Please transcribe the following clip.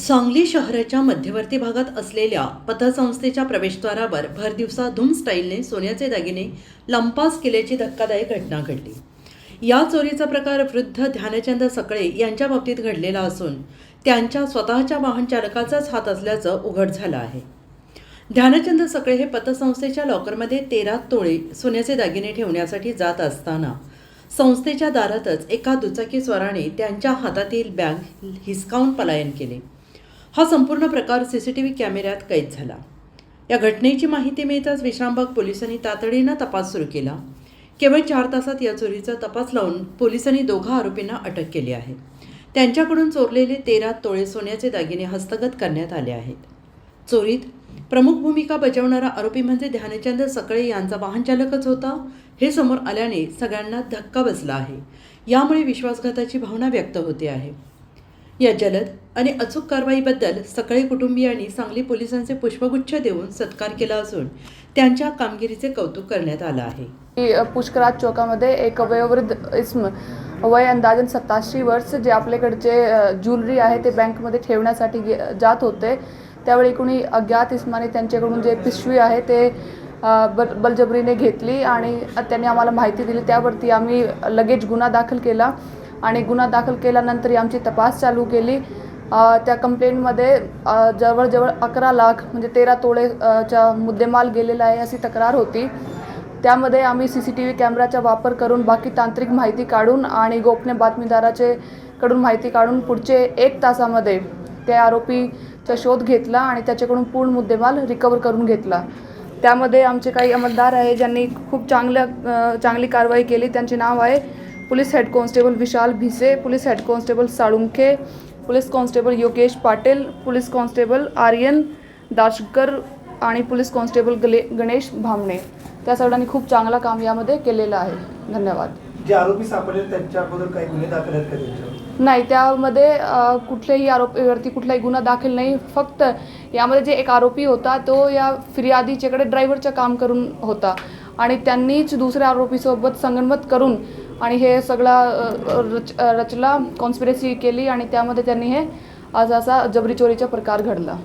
सांगली शहराच्या मध्यवर्ती भागात असलेल्या पथसंस्थेच्या प्रवेशद्वारावर भरदिवसा धूम स्टाईलने सोन्याचे दागिने लंपास केल्याची धक्कादायक घटना घडली. या चोरीचा प्रकार वृद्ध ध्यानचंद सकळे यांच्या बाबतीत घडलेला असून त्यांच्या स्वतःच्या वाहन चालकाचाच हात असल्याचं उघड झालं आहे. ध्यानचंद सकळे हे पतसंस्थेच्या लॉकरमध्ये तेरा तोळे सोन्याचे दागिने ठेवण्यासाठी जात असताना संस्थेच्या दारातच एका दुचाकी स्वराने त्यांच्या हातातील बॅग हिसकावून पलायन केले. हा संपूर्ण प्रकार सी सी टी व्ही कॅमेऱ्यात कैद झाला. या घटनेची माहिती मिळताच विश्रामबाग पोलिसांनी तातडीनं तपास सुरू केला. केवळ चार तासात या चोरीचा तपास लावून पोलिसांनी दोघा आरोपींना अटक केली आहे. त्यांच्याकडून चोरलेले तेरा तोळे सोन्याचे दागिने हस्तगत करण्यात आले आहेत. चोरीत प्रमुख भूमिका बजावणारा आरोपी म्हणजे ध्यानचंद सकाळे यांचा वाहन चालकच होता. हे समोर आल्याने सगळ्यांना धक्का बसला आहे. यामुळे विश्वासघाताची भावना व्यक्त होते आहे. या जलद आणि अचूक कारवाईबद्दल सकाळी कुटुंबियांनी सांगली पोलिसांचे पुष्पगुच्छ देऊन सत्कार केला असून त्यांच्या कामगिरीचे कौतुक करण्यात आलं आहे. की पुष्कराज चौकामध्ये एक वयोवृद्ध इस्म वय अंदाजन सत्ताशी वर्ष जे आपल्याकडचे ज्वेलरी आहे ते बँकमध्ये ठेवण्यासाठी गे जात होते. त्यावेळी कुणी अज्ञात इस्माने त्यांच्याकडून जे पिशवी आहे ते बल बलजबरीने घेतली आणि त्यांनी आम्हाला माहिती दिली. त्यावरती आम्ही लगेच गुन्हा दाखल केला. आणि गुन्हा दाखल केल्यानंतर आमची तपास चालू केली. त्या कंप्लेंटमध्ये जवळजवळ अकरा लाख म्हणजे तेरा तोळेच्या मुद्देमाल गेलेला आहे अशी तक्रार होती. त्यामध्ये आम्ही सी सी टी व्ही कॅमेराचा वापर करून बाकी तांत्रिक माहिती काढून आणि गोपनीय बातमीदाराचे कडून माहिती काढून पुढचे एक तासामध्ये त्या आरोपीचा शोध घेतला आणि त्याच्याकडून पूर्ण मुद्देमाल रिकवर करून घेतला. त्यामध्ये आमचे काही अंमलदार आहे ज्यांनी खूप चांगल्या चांगली कारवाई केली. त्यांचे नाव आहे police head constable Vishal Bhise police head constable Salunkhe police constable Yogesh Patil police constable Aryan Dashkar आणि पोलीस कॉन्स्टेबल गले गणेश भामणे. त्या सर्वांनी खूप चांगला काम यामध्ये केलेलं आहे. धन्यवाद. जे आरोपी सापडले त्यांच्या अगोदर काही गुन्हे दाखल आहेत का त्यांच्यावर? नाही त्यामध्ये कुठल्याही आरोपीवरती कुठलाही गुन्हा दाखल नाही. फक्त यामध्ये जे एक आरोपी होता तो या फिर्यादीच्याकडे ड्रायव्हरचं काम करून होता. आणि त्यांनीच दुसऱ्या आरोपीसोबत संगनमत करून आणि हे सगळा रच रचला कॉन्स्पिरसी केली आणि त्यामध्ये त्यांनी हे आज असा जबरी चोरीचा प्रकार घडला.